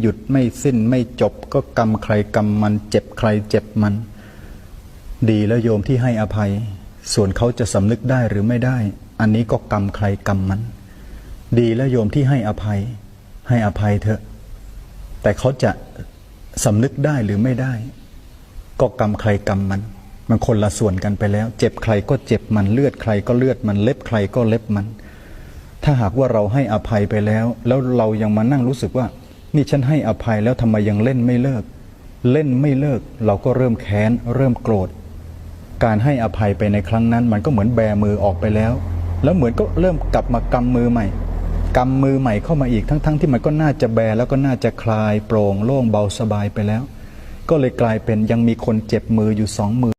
หยุดไม่สิ้นไม่จบก็กรรมใครกรรมมันเจ็บใครเจ็บมัน ดีแล้วโยมที่ให้อภัย ส่วนเขาจะสำนึกได้หรือไม่ได้ อันนี้ก็กรรมใครกรรมมัน ดีแล้วโยมที่ให้อภัย ให้อภัยเถอะ แต่เขาจะสำนึกได้หรือไม่ได้ ก็กรรมใครกรรมมัน มันคนละส่วนกันไปแล้ว เจ็บใครก็เจ็บมันเลือดใครก็เลือดมันเล็บใครก็เล็บมัน ถ้าหากว่าเราให้อภัยไปแล้ว แล้วเรายังมานั่งรู้สึกว่า นี่ฉันให้อภัยแล้วทำไมยังเล่นไม่เลิก เล่นไม่เลิก เราก็เริ่มแค้น เริ่มโกรธ การให้อภัยไปในครั้งนั้น มันก็เหมือนแบมือออกไปแล้ว แล้วเหมือนก็เริ่มกลับมากำมือใหม่กำมือใหม่เข้ามาอีกทั้งๆที่มันก็น่าจะแบแล้วก็น่าจะคลายโปร่งโล่งเบาสบายไปแล้ว ก็เลยกลายเป็นยังมีคนเจ็บมืออยู่สองมือ